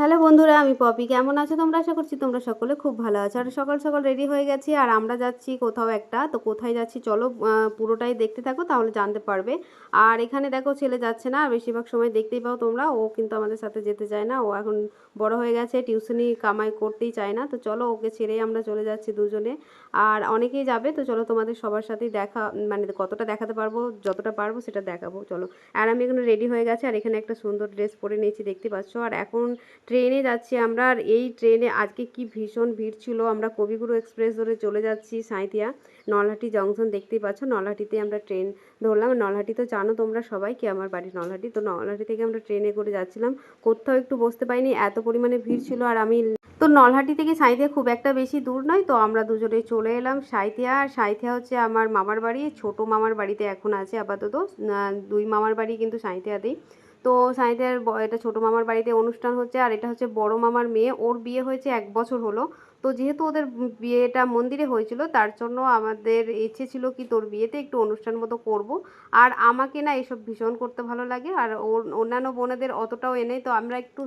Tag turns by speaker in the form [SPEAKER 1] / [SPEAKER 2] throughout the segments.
[SPEAKER 1] Hello বন্ধুরা, আমি poppy. কেমন আছো তোমরা? আশা করছি তোমরা সকলে খুব ভালো আছো। আর সকাল সকাল রেডি হয়ে গেছি, আর আমরা যাচ্ছি কোথাও একটা। তো কোথায় যাচ্ছি চলো পুরোটাই দেখতে থাকো, তাহলে জানতে পারবে। আর এখানে দেখো, ছেলে যাচ্ছে না বেশিরভাগ সময় দেখতেই পাও তোমরা। ও কিন্তু আমাদের সাথে যেতে চায় না। ও এখন বড় হয়ে গেছে টিউশনি কামাই করতেই চায় না। তো চলো, ওকে ছেড়েই আমরা চলে যাচ্ছি দুজনে। আর অনেকেই যাবে, তো চলো তোমাদের সবার সাথেই দেখা মানে কতটা দেখাতে পারব, যতটা পারব সেটা দেখাবো। চলো। আর আমি এখানে রেডি হয়ে গেছে, আর এখানে একটা সুন্দর ড্রেস পরে নিয়েছি, দেখতে পাচ্ছ। আর এখন ট্রেনে যাচ্ছি আমরা আর এই ট্রেনে আজকে কি ভীষণ ভিড় ছিল। আমরা কবিগুরু এক্সপ্রেস ধরে চলে যাচ্ছি সাঁইথিয়া। নলহাটি জংশন দেখতেই পাচ্ছ। নলহাটিতে আমরা ট্রেন ধরলাম। নলহাটি তো জানো তোমরা সবাই কি আমার বাড়ি নলহাটি। তো নলহাটি থেকে আমরা ট্রেনে করে যাচ্ছিলাম। কোথাও একটু বসতে পাইনি এত পরিমাণে ভিড় ছিল আর আমি তো নলহাটি থেকে সাঁইথিয়া খুব একটা বেশি দূর নয়। তো আমরা দুজনে চলে এলাম সাঁইথিয়া। আর সাঁইথিয়া হচ্ছে আমার মামার বাড়ি। ছোট মামার বাড়িতে এখন আছে আপাতত। দুই মামার বাড়ি কিন্তু সাঁইথিয়াতেই। তো সাইদের এটা ছোট মামার বাড়িতে অনুষ্ঠান হচ্ছে আর এটা হচ্ছে বড় মামার মেয়ে। ওর বিয়ে হয়েছে এক বছর হলো। তো যেহেতু ওদের বিয়েটা মন্দিরে হয়েছিল, তার জন্য আমাদের ইচ্ছে ছিল কি তোর বিয়েতে একটু অনুষ্ঠান মতো করব। আর আমাকে না এসব ভীষণ করতে ভালো লাগে, আর অন্যান্য বোনেদের অতটাও এনে তো আমরা একটু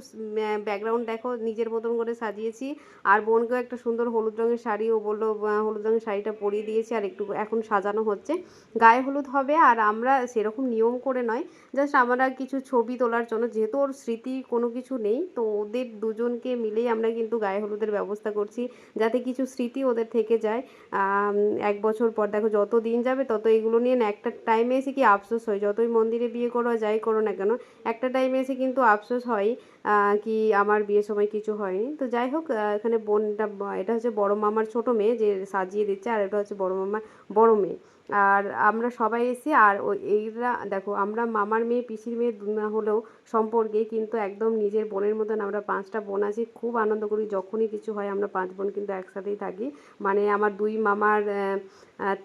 [SPEAKER 1] ব্যাকগ্রাউন্ড দেখো, নিজের মতন করে সাজিয়েছি। আর বোনকেও একটা সুন্দর হলুদ রঙের শাড়ি, ও বলল হলুদ রঙের শাড়িটা পরিয়ে দিয়েছি, আর একটু এখন সাজানো হচ্ছে। গায়ে হলুদ হবে, আর আমরা সেরকম নিয়ম করে নয়। জাস্ট আমরা কিছু ছবি তোলার জন্য, যেহেতু ওর স্মৃতি কোনো কিছু নেই, তো ওদের দুজনকে মিলেই আমরা কিন্তু গায়ে হলুদের ব্যবস্থা করছি। যাতে কিছু স্মৃতি ওদের থেকে যায়। এক বছর পর দেখো যত দিন যাবে তত এগুলো নিয়ে না একটা টাইমে এসে কি আফসোস হয়? যতই মন্দিরে বিয়ে করো যাই করো না কেন, একটা টাইমে এসে কিন্তু আফসোস হয় কি আমার বিয়ের সময় কিছু হয়নি। তো যাই হোক এখানে বোনটা, এটা হচ্ছে বড় মামার ছোটো মেয়ে যে সাজিয়ে দিচ্ছে, আর এটা হচ্ছে বড় মামার বড় মেয়ে। আর আমরা সবাই এসে, আর এইরা, দেখো, আমরা মামার মেয়ে, পিসির মেয়ে হলেও সম্পর্কে কিন্তু একদম নিজের বোনের মতন আমরা পাঁচটা বোন আছি। খুব আনন্দ করি, যখনই কিছু হয় আমরা পাঁচ বোন কিন্তু একসাথেই থাকি। মানে আমার দুই মামার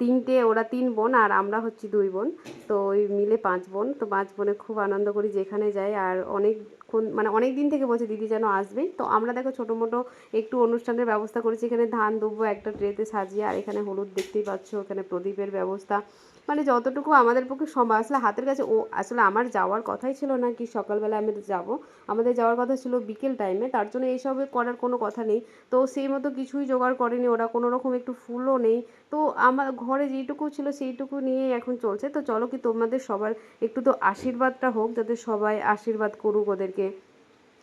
[SPEAKER 1] তিনটে, ওরা তিন বোন আর আমরা হচ্ছি দুই বোন। তো ওই মিলে পাঁচ বোন। তো পাঁচ বোনে খুব আনন্দ করি যেখানে যাই। আর অনেকক্ষণ মানে অনেক দিন থেকে বলছে, দিদি যেন আসবেই তো আমরা দেখো ছোটো মোটো একটু অনুষ্ঠানের ব্যবস্থা করেছি। এখানে ধান দুব্বো একটা ট্রেতে সাজিয়ে, আর এখানে হলুদ দেখতেই পাচ্ছ, এখানে প্রদীপের ব্যবস্থা। মানে যতটুকু আমাদের পক্ষে সম্ভব, আসলে হাতের কাছে, ও আসলে আমার যাওয়ার কথাই ছিল না কি সকালবেলা আমি যাব। আমাদের যাওয়ার কথা ছিল বিকেল টাইমে তার জন্য এইসবে করার কোনো কথা নেই। তো সেই মতো কিছুই জোগাড় করেনি, ওরা কোনো রকম একটু ফুলও নেই। তো আমার ঘরে যেইটুকু ছিল সেইটুকু নিয়েই এখন চলছে। তো চলো কি তোমাদের সবার একটু তো আশীর্বাদটা হোক, যাতে সবাই আশীর্বাদ করুক ওদেরকে।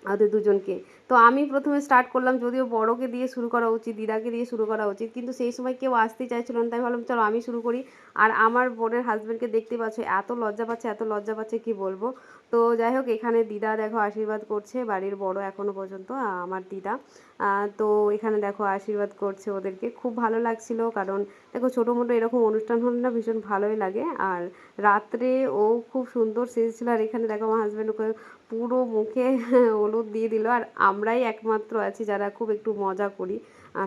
[SPEAKER 1] ওদের দুজনকে তো আমি প্রথমে স্টার্ট করলাম যদিও বড়োকে দিয়ে শুরু করা উচিত, দিদাকে দিয়ে শুরু করা উচিত, কিন্তু সেই সময় কেউ আসতেই চাইছিল না, তাই ভাবলাম চলো আমি শুরু করি। আর আমার বোনের হাজব্যান্ডকে দেখতে পাচ্ছ, এত লজ্জা পাচ্ছে, এত লজ্জা পাচ্ছে কি বলব? তো যাই হোক, এখানে দিদা দেখো আশীর্বাদ করছে, বাড়ির বড় এখনও পর্যন্ত আমার দিদা। তো এখানে দেখো আশীর্বাদ করছে ওদেরকে। খুব ভালো লাগছিল, কারণ দেখো ছোটো মোটো এরকম অনুষ্ঠান হলে না ভীষণ ভালোই লাগে। আর রাত্রে ও খুব সুন্দর সেজেছিল, আর এখানে দেখো আমার হাজব্যান্ড ওকে পুরো মুখে হলুদ দিয়ে দিল। আর আমরাই একমাত্র আছি যারা খুব একটু মজা করি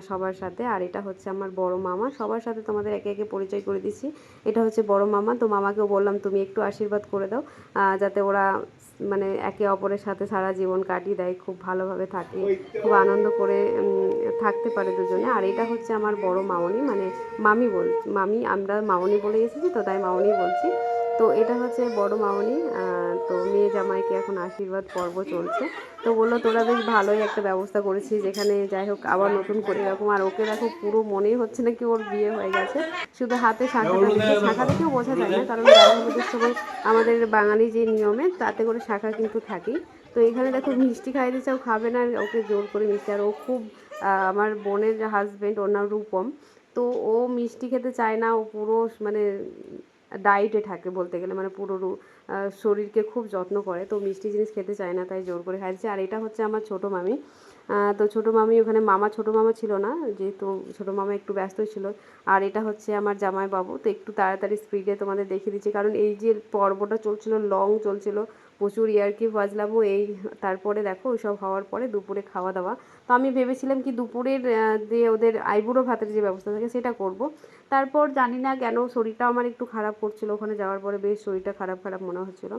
[SPEAKER 1] সবার সাথে। আর এটা হচ্ছে আমার বড় মামা। সবার সাথে তোমাদের একে একে পরিচয় করে দিচ্ছি। এটা হচ্ছে বড় মামা। তো মামাকেও বললাম, তুমি একটু আশীর্বাদ করে দাও যাতে ওরা মানে একে অপরের সাথে সারা জীবন কাটিয়ে দেয়, খুব ভালোভাবে থাকে, খুব আনন্দ করে থাকতে পারে দুজনে। আর এটা হচ্ছে আমার বড় মামনি মানে মামি বল, মামি, আমরা মামনি বলে এসেছি তো, তাই মামনি বলছি। তো এটা হচ্ছে বড় মামনি তো মেয়ে জামাইকে এখন আশীর্বাদ পর্ব চলছে। তো বলল তোরা বেশ ভালোই একটা ব্যবস্থা করেছিস যেখানে যাই হোক আবার নতুন করে এরকম। আর ওকে দেখো পুরো মনেই হচ্ছে না কি ওর বিয়ে হয়ে গেছে। শুধু হাতে শাঁখাটা দিচ্ছে শাঁখা দেখেও বোঝা যায় না কারণ সময় আমাদের বাঙালি যে নিয়মে তাতে করে শাঁখা কিন্তু থাকেই। তো এখানে দেখো মিষ্টি খাইতে চাও খাবে না ওকে জোর করে মিষ্টি। আর ও খুব আমার বোনের হাজবেন্ড ওর নাম রূপম। তো ও মিষ্টি খেতে চায় না ও পুরো মানে ডায়েটে থাকে বলতে গেলে মানে পুরো শরীরকে খুব যত্ন করে। তো মিষ্টি জিনিস খেতে চায় না, তাই জোর করে খাইছে আর এটা হচ্ছে আমার ছোটো মামি। তো ছোটো মামি ওখানে, মামা ছোটো মামা ছিল না, যেহেতু ছোটো মামা একটু ব্যস্ত ছিল। আর এটা হচ্ছে আমার জামাই বাবু তো একটু তাড়াতাড়ি স্পিডে তোমাদের দেখিয়ে দিচ্ছি। কারণ এই যে পর্বটা চলছিল লং চলছিল, প্রচুর ইয়ার্কি বাজলামও এই, তারপরে দেখো ওইসব হওয়ার পরে দুপুরে খাওয়া দাওয়া। তো আমি ভেবেছিলাম কি দুপুরের যে ওদের আইবুড়ো ভাতের যে ব্যবস্থা থাকে সেটা করব। তারপর জানি না কেন শরীরটা আমার একটু খারাপ করছিল, ওখানে যাওয়ার পরে বেশ শরীরটা খারাপ খারাপ মনে হচ্ছিল।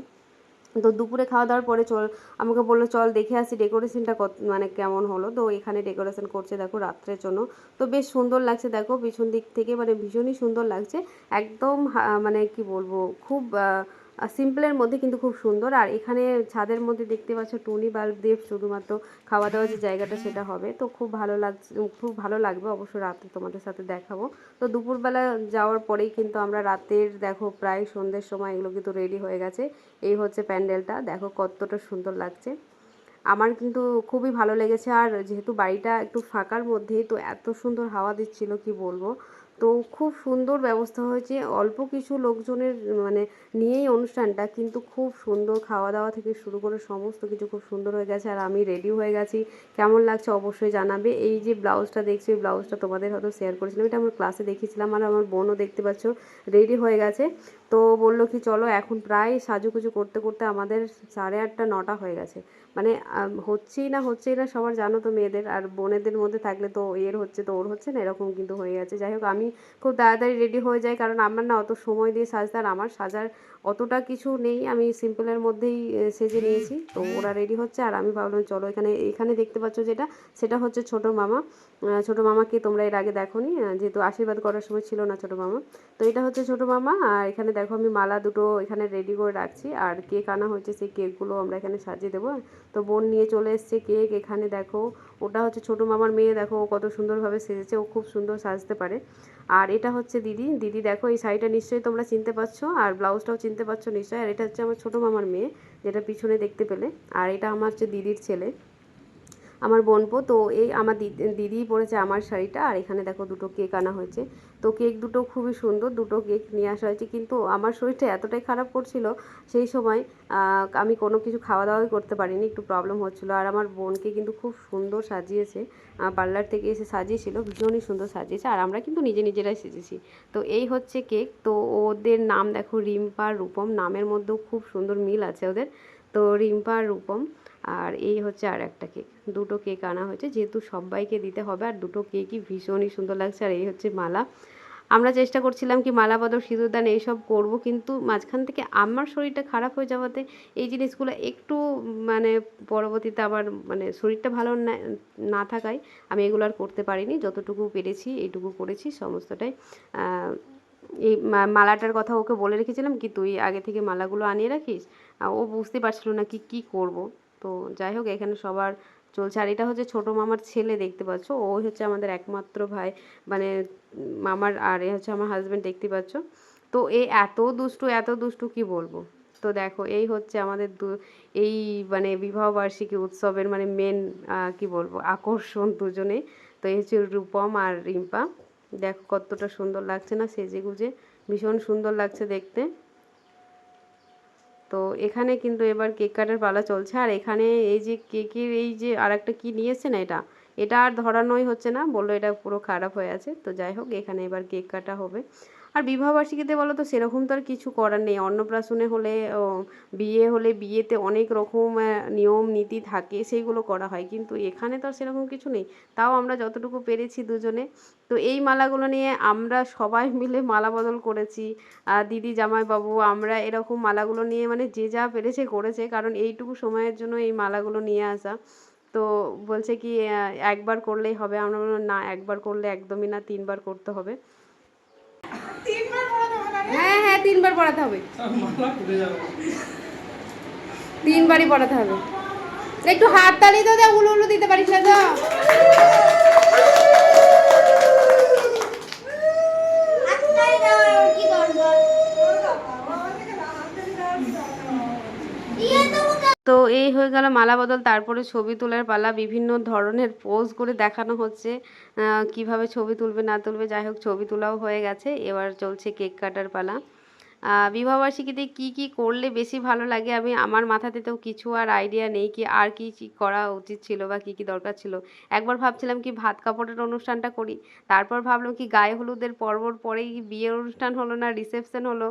[SPEAKER 1] তো দুপুরে খাওয়া দাওয়ার পরে চল, আমাকে বলল, চল দেখে আসি ডেকোরেশনটা কত মানে কেমন হলো? তো এখানে ডেকোরেশন করছে, দেখো, রাত্রের জন্য। তো বেশ সুন্দর লাগছে, দেখো, পিছন দিক থেকে মানে ভীষণই সুন্দর লাগছে। একদম মানে কি বলব, খুব সিম্পলের মধ্যে কিন্তু খুব সুন্দর। আর এখানে ছাদের মধ্যে দেখতে পাচ্ছ টুনি বাল্ব দিয়ে শুধুমাত্র খাওয়া দাওয়ার যে জায়গাটা সেটা হবে। তো খুব ভালো লাগছে খুব ভালো লাগবে অবশ্য রাতে তোমাদের সাথে দেখাবো। তো দুপুরবেলা যাওয়ার পরেই কিন্তু আমরা রাতের, দেখো, প্রায় সন্ধ্যের সময় এগুলো কিন্তু রেডি হয়ে গেছে। এই হচ্ছে প্যান্ডেলটা। দেখো কতটা সুন্দর লাগছে। আমার কিন্তু খুবই ভালো লেগেছে। আর যেহেতু বাড়িটা একটু ফাঁকার মধ্যেই তো এত সুন্দর হাওয়া দিচ্ছিল, কি বলব? তো খুব সুন্দর ব্যবস্থা হয়েছে। অল্প কিছু লোকজনের মানে নিয়েই অনুষ্ঠানটা, কিন্তু খুব সুন্দর খাওয়া দাওয়া থেকে শুরু করে সমস্ত কিছু খুব সুন্দর হয়ে গেছে। আর আমি রেডি হয়ে গেছি। কেমন লাগছে অবশ্যই জানাবে। এই যে ব্লাউজটা দেখছি ব্লাউজটা তোমাদের হয়তো শেয়ার করেছিলাম। এটা আমার ক্লাসে দেখিয়েছিলাম আর আমার বোনও দেখতে পাচ্ছ রেডি হয়ে গেছে। তো বলল কি, চলো এখন প্রায় সাজুগুজু করতে করতে আমাদের সাড়ে আটটা, নটা হয়ে গেছে। মানে হচ্ছেই না হচ্ছেই না সবার জানো তো মেয়েদের। আর বোনেদের মধ্যে থাকলে তো এর হচ্ছে তো ওর হচ্ছে না এরকম কিন্তু হয়ে গেছে যাই হোক আমি খুব তাড়াতাড়ি রেডি হয়ে যাই কারণ আমার না অত সময় দিয়ে সাজতে আর আমার সাজার অতটা কিছু নেই। আমি সিম্পলের মধ্যেই সেজে নিয়েছি তো ওরা রেডি হচ্ছে। আর আমি ভাবলাম চলো এখানে এখানে দেখতে পাচ্ছ যেটা সেটা হচ্ছে ছোট মামা। ছোট মামাকে তোমরা এর আগে দেখোনি আহ, যেহেতু আশীর্বাদ করার সময় ছিল না ছোট মামা। তো এটা হচ্ছে ছোট মামা আর এখানে দেখো আমি মালা দুটো এখানে রেডি করে রাখছি। আর কেক আনা হয়েছে সেই কেকগুলো আমরা এখানে সাজিয়ে দেবো। তো বোন নিয়ে চলে এসছে কেক এখানে, দেখো। ওটা হচ্ছে ছোটো মামার মেয়ে, দেখো, ও কত সুন্দরভাবে সেজেছে, ও খুব সুন্দর সাজতে পারে। আর এটা হচ্ছে দিদি। দিদি, দেখো, এই শাড়িটা নিশ্চয়ই তোমরা চিনতে পারছ, আর ব্লাউজটাও চিনতে পারছ নিশ্চয়ই। আর এটা হচ্ছে আমার ছোট মামার মেয়ে, যেটা পিছনে দেখতে পেলে। আর এটা আমার হচ্ছে দিদির ছেলে। আমার বোনপো তো এই আমার দিদি পরেছে আমার শাড়িটা, আর এখানে দেখো দুটো কেক আনা হয়েছে। তো কেক দুটো খুবই সুন্দর, দুটো কেক নিয়ে আসা হয়েছে, কিন্তু আমার শরীরটা এতটাই খারাপ করছিল, সেই সময় আমি কোনো কিছু খাওয়া দাওয়াই করতে পারিনি, একটু প্রবলেম হচ্ছিল। আর আমার বোনকে কিন্তু খুব সুন্দর সাজিয়েছে পার্লার থেকে এসে সাজিয়েছিল, ভীষণই সুন্দর সাজিয়েছে, আর আমরা কিন্তু নিজে নিজেরাই সেজেছি। তো এই হচ্ছে কেক, তো ওদের নাম দেখো রিম্পা রূপম, নামের মধ্যেও খুব সুন্দর মিল আছে ওদের। তো রিম্পা রূপম আর এই হচ্ছে আর একটা কেক দুটো কেক আনা হয়েছে, যেহেতু সবাইকে দিতে হবে, আর দুটো কেকই ভীষণই সুন্দর লাগছে, আর এই হচ্ছে মালা। আমরা চেষ্টা করছিলাম কি মালা বদল সিঁদুরদান এইসব করব, কিন্তু মাঝখান থেকে আমার শরীরটা খারাপ হয়ে যাওয়াতে এই জিনিসগুলো একটু মানে পরবর্তীতে আবার মানে শরীরটা ভালো না থাকায় আমি এগুলো আর করতে পারিনি। যতটুকু পেরেছি, এইটুকু করেছি, সমস্তটাই। এই মালাটার কথা ওকে বলে রেখেছিলাম কি, তুই আগে থেকে মালাগুলো আনিয়ে রাখিস? ও বুঝতে পারছিল না কি কি করব। তো যাই হোক, এখানে সবার চলছে। আর এটা হচ্ছে ছোটো মামার ছেলে দেখতে পাচ্ছ। ও হচ্ছে আমাদের একমাত্র ভাই। মানে মামার আর এ হচ্ছে আমার হাজব্যান্ড দেখতে পাচ্ছ। তো এ এত দুষ্টু এত দুষ্টু কি বলব? তো দেখো, এই হচ্ছে আমাদের এই মানে বিবাহ বার্ষিকী উৎসবের মানে মেন কি বলব, আকর্ষণ দুজনে। তো এই হচ্ছে রূপম আর রিম্পা। দেখো কতটা সুন্দর লাগছে না সেজে গুজে ভীষণ সুন্দর লাগছে দেখতে। তো এখানে কিন্তু এবার কেক কাটার পালা চলছে। আর এখানে এই যে কেকের এই যে আর একটা কী নিয়েছে না এটা? এটা আর ধরানোই হচ্ছে না, বলল এটা পুরো খারাপ হয়ে আছে। তো যাই হোক, এখানে এবার কেক কাটা হবে। আর বিবাহবার্ষিকীতে বলো তো সেরকম তো আর কিছু করার নেই। অন্নপ্রাশনে হলে বিয়ে হলে বিয়েতে অনেক রকম নিয়ম, নীতি থাকে, সেইগুলো করা হয়। কিন্তু এখানে তো আর সেরকম কিছু নেই। তাও আমরা যতটুকু পেরেছি দুজনে। তো এই মালাগুলো নিয়ে আমরা সবাই মিলে মালা বদল করেছি। আর দিদি, জামাইবাবু, আমরা এরকম মালাগুলো নিয়ে মানে যে যা পেরেছে করেছে। কারণ এইটুকু সময়ের জন্য এই মালাগুলো নিয়ে আসা। তো বলছে কি একবার করলেই হবে। আমরা না, একবার করলে একদমই না, তিনবার করতে হবে। হ্যাঁ হ্যাঁ তিনবার পড়াতে হবে। তিনবারই পড়াতে হবে। একটু হাত তালি তো দেখ উলু উলু দিতে পারিস না তো। তো এই হয়ে গেল মালা বদল, তারপরে ছবি তোলার পালা, বিভিন্ন ধরনের পোজ করে দেখানো হচ্ছে। কীভাবে ছবি তুলবে না তুলবে, যাই হোক ছবি তোলাও হয়ে গেছে। এবার চলছে কেক কাটার পালা। বিবাহবার্ষিকীতে কি কি করলে বেশি ভালো লাগে? আমি, আমার মাথাতে তো কিছু আর আইডিয়া নেই কি আর কি কি করা উচিত ছিল বা কি কি দরকার ছিল। একবার ভাবছিলাম কি ভাত কাপড়ের অনুষ্ঠানটা করি। তারপর ভাবলাম কি গায়ে হলুদের পর্বর পরেই বিয়ের অনুষ্ঠান হলো না রিসেপশন হলো?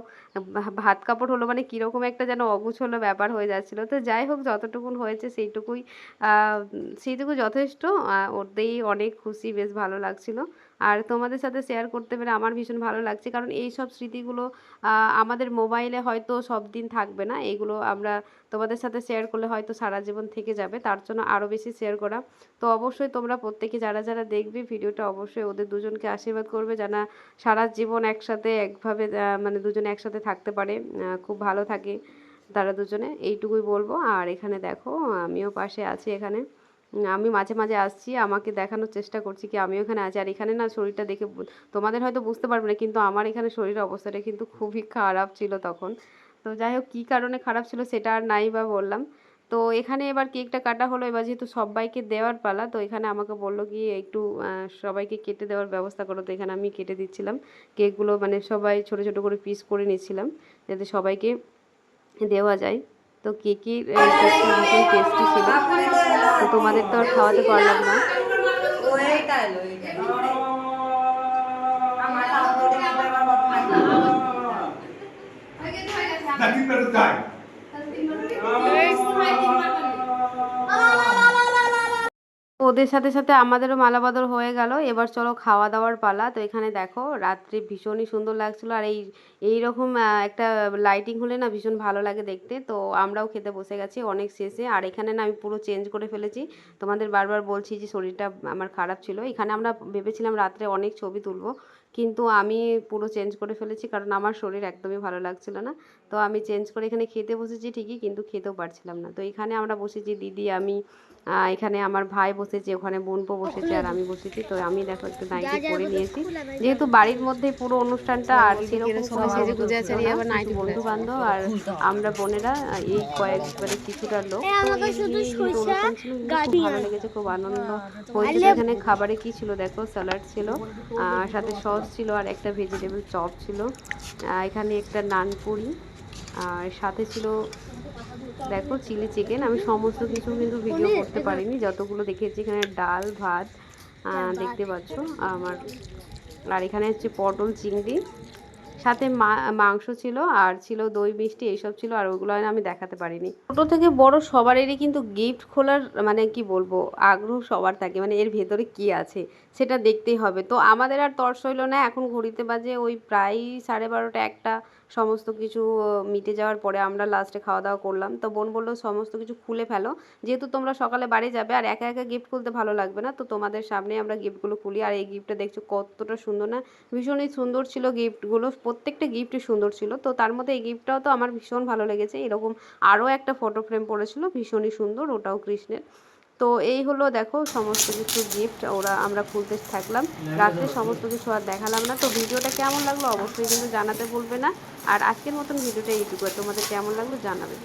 [SPEAKER 1] ভাত কাপড় হলো মানে কীরকম একটা যেন অগুছলো ব্যাপার হয়ে যাচ্ছিল। তো যাই হোক, যতটুকুন হয়েছে সেইটুকুই সেইটুকু যথেষ্ট। ওতেই অনেক খুশি, বেশ ভালো লাগছিল। আর তোমাদের সাথে শেয়ার করতে পেরে আমার ভীষণ ভালো লাগছে। কারণ এই সব স্মৃতিগুলো আমাদের মোবাইলে হয়তো সব দিন থাকবে না। এগুলো আমরা তোমাদের সাথে শেয়ার করলে হয়তো সারা জীবন থেকে যাবে। তার জন্য আরও বেশি শেয়ার করা। তো অবশ্যই তোমরা প্রত্যেকে যারা যারা দেখবে ভিডিওটা অবশ্যই ওদের দুজনকে আশীর্বাদ করবে যেন সারা জীবন একসাথে একভাবে মানে দুজনে একসাথে থাকতে পারে। খুব ভালো থাকে তারা দুজনে। এইটুকুই বলব। আর এখানে দেখো, আমিও পাশে আছি এখানে। আমি মাঝে মাঝে আসছি, আমাকে দেখানোর চেষ্টা করছি কি আমিও এখানে আছি। আর এখানে না শরীরটা দেখে তোমাদের হয়তো বুঝতে পারবে না, কিন্তু আমার এখানে শরীরের অবস্থাটা কিন্তু খুবই খারাপ ছিল তখন। তো যাই হোক, কী কারণে খারাপ ছিল সেটা আর নাই বা বললাম। তো এখানে এবার কেকটা কাটা হলো, এবার যেহেতু সবাইকে দেওয়ার পালা, তো এখানে আমাকে বলল কি একটু সবাইকে কেটে দেওয়ার ব্যবস্থা করো। তো এখানে আমি কেটে দিচ্ছিলাম। কেকগুলো মানে সবাই ছোট ছোট করে পিস করে নিচ্ছিলাম, যাতে সবাইকে দেওয়া যায়। তো কেকের ভীষণ টেস্টি ছিল তো তোমাদের তো আর খাওয়াতে পারলাম না।
[SPEAKER 2] Daging meron
[SPEAKER 1] ওদের সাথে সাথে আমাদেরও মালাবদল হয়ে গেল। এবার চলো খাওয়া দাওয়ার পালা। তো এখানে দেখো, রাত্রে ভীষণই সুন্দর লাগছিল। আর এই এইরকম রকম একটা লাইটিং হলে না ভীষণ ভালো লাগে দেখতে। তো আমরাও খেতে বসে গেছি অনেক শেষে। আর এখানে না আমি পুরো চেঞ্জ করে ফেলেছি। তোমাদের বারবার বলছি যে শরীরটা আমার খারাপ ছিল। এখানে আমরা ভেবেছিলাম রাত্রে অনেক ছবি তুলবো। কিন্তু আমি পুরো চেঞ্জ করে ফেলেছি কারণ আমার শরীর একদমই ভালো লাগছিল না। তো আমি চেঞ্জ করে এখানে খেতে বসেছি ঠিকই কিন্তু খেতেও পারছিলাম না। তো এখানে আমরা বসেছি দিদি আমি আহ, এখানে আমার ভাই বসেছে ওখানে বোনপো বসেছে আর আমি বসেছি। তো আমি দেখো একটু নাইটি পরে নিয়েছি। যেহেতু বাড়ির মধ্যে পুরো অনুষ্ঠানটা আর সেরকম বন্ধু বান্ধব আর আমরা বোনেরা এই কয়েক মানে কিছুটা লোক। অনুষ্ঠান ছিল খুব ভালো লেগেছে খুব আনন্দ হয়েছিল। এখানে খাবারে কি ছিল দেখো স্যালাড ছিল আর সাথে সস ছিল আর একটা ভেজিটেবল চপ ছিল। এখানে একটা নানপুরি আর সাথে ছিল দেখো চিলি চিকেন আমি সমস্ত কিছু কিন্তু ভিডিও করতে পারিনি। যতগুলো দেখেছি এখানে ডাল ভাত দেখতে পাচ্ছ আমার। আর এখানে হচ্ছে পটল চিংড়ি। সাথে মাংস ছিল আর ছিল দই, মিষ্টি এইসব ছিল আর ওগুলো আমি দেখাতে পারিনি। ছোটো থেকে বড় সবারেরই কিন্তু গিফট খোলার মানে কি বলব, আগ্রহ সবার থাকে মানে এর ভেতরে কি আছে সেটা দেখতেই হবে। তো আমাদের আর তর্স হইল না, এখন ঘড়িতে বাজে ওই প্রায় সাড়ে বারোটা একটা। সমস্ত কিছু মিটে যাওয়ার পরে আমরা লাস্টে খাওয়া দাওয়া করলাম। তো বোন বলল, সমস্ত কিছু খুলে ফেলো। যেহেতু তোমরা সকালে বাড়ি যাবে আর একা একা গিফট খুলতে ভালো লাগবে না, তো তোমাদের সামনে আমরা গিফটগুলো খুলি। আর এই গিফটটা দেখছ কতটা সুন্দর না, ভীষণই সুন্দর ছিল গিফটগুলো প্রত্যেকটা গিফটই সুন্দর ছিল। তো তার মধ্যে এই গিফটটাও তো আমার ভীষণ ভালো লেগেছে। এরকম আরও একটা ফটো ফ্রেম পড়েছিল, ভীষণই সুন্দর, ওটাও কৃষ্ণের। তো এই হলো দেখো সমস্ত কিছু গিফট ওরা আমরা খুলতে থাকলাম। রাত্রে সমস্ত কিছু আর দেখালাম না। তো ভিডিওটা কেমন লাগল অবশ্যই কিন্তু জানাতে বলবে না। আর আজকের মতন ভিডিওটা এইটুকু তোমাদের কেমন লাগল জানাবে।